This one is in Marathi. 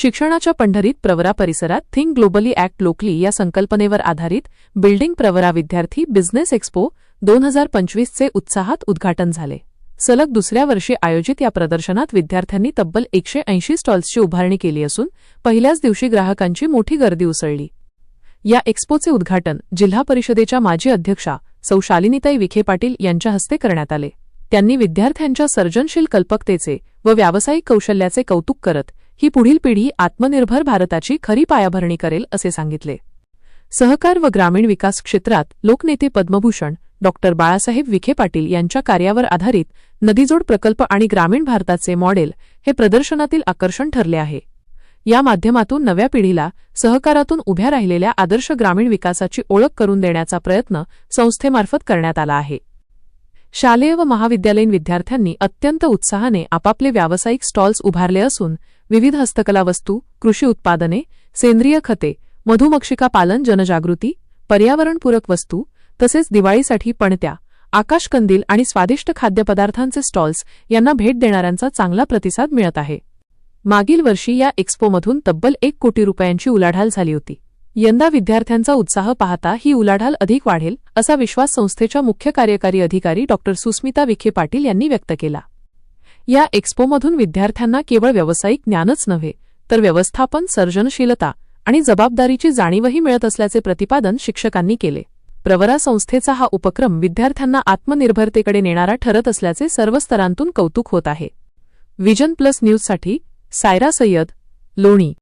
शिक्षणाच्या पंढरीत प्रवरा परिसरात थिंक ग्लोबली ॲक्ट लोकली या संकल्पनेवर आधारित बिल्डिंग प्रवरा विद्यार्थी बिझनेस एक्स्पो दोन हजार पंचवीसचे उत्साहात उद्घाटन झाले. सलग दुसऱ्या वर्षी आयोजित या प्रदर्शनात विद्यार्थ्यांनी तब्बल एकशे ऐंशी स्टॉल्सची उभारणी केली असून पहिल्याच दिवशी ग्राहकांची मोठी गर्दी उसळली. या एक्स्पोचे उद्घाटन जिल्हा परिषदेच्या माजी अध्यक्षा सौ शालिनीताई विखे पाटील यांच्या हस्ते करण्यात आले. त्यांनी विद्यार्थ्यांच्या सर्जनशील कल्पकतेचे व व्यावसायिक कौशल्याचे कौतुक करत ही पुढील पिढी आत्मनिर्भर भारताची खरी पायाभरणी करेल असे सांगितले. सहकार व ग्रामीण विकास क्षेत्रात लोकनेते पद्मभूषण डॉ. बाळासाहेब विखे पाटील यांच्या कार्यावर आधारित नदीजोड प्रकल्प आणि ग्रामीण भारताचे मॉडेल हे प्रदर्शनातील आकर्षण ठरले आहे. या माध्यमातून नव्या पिढीला सहकारातून उभ्या राहिलेल्या आदर्श ग्रामीण विकासाची ओळख करून देण्याचा प्रयत्न संस्थेमार्फत करण्यात आला आहे. शालेय व महाविद्यालयीन विद्यार्थ्यांनी अत्यंत उत्साहाने आपापले व्यावसायिक स्टॉल्स उभारले असून विविध हस्तकला वस्तू कृषी उत्पादने सेंद्रिय खते मधुमक्षिका पालन जनजागृती पर्यावरणपूरक वस्तू तसेच दिवाळीसाठी पणत्या आकाशकंदील आणि स्वादिष्ट खाद्यपदार्थांचे स्टॉल्स यांना भेट देणाऱ्यांचा चांगला प्रतिसाद मिळत आहे. मागील वर्षी या एक्स्पोमधून तब्बल एक कोटी रुपयांची उलाढाल झाली होती. यंदा विद्यार्थ्यांचा उत्साह पाहता ही उलाढाल अधिक वाढेल असा विश्वास संस्थेच्या मुख्य कार्यकारी अधिकारी डॉ. सुस्मिता विखे पाटील यांनी व्यक्त केला. या एक्स्पोमधून विद्यार्थ्यांना केवळ व्यावसायिक ज्ञानच नव्हे तर व्यवस्थापन सर्जनशीलता आणि जबाबदारीची जाणीवही मिळत असल्याचे प्रतिपादन शिक्षकांनी केले. प्रवरा संस्थेचा हा उपक्रम विद्यार्थ्यांना आत्मनिर्भरतेकडे नेणारा ठरत असल्याचे सर्व स्तरांतून कौतुक होत आहे. विजन प्लस न्यूजसाठी सायरा सय्यद लोणी.